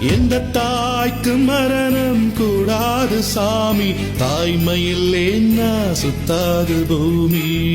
எந்த தாய்க்கு மரணம் கூடாது சாமி? தாய்மையில் என்ன சுத்தாது பூமி?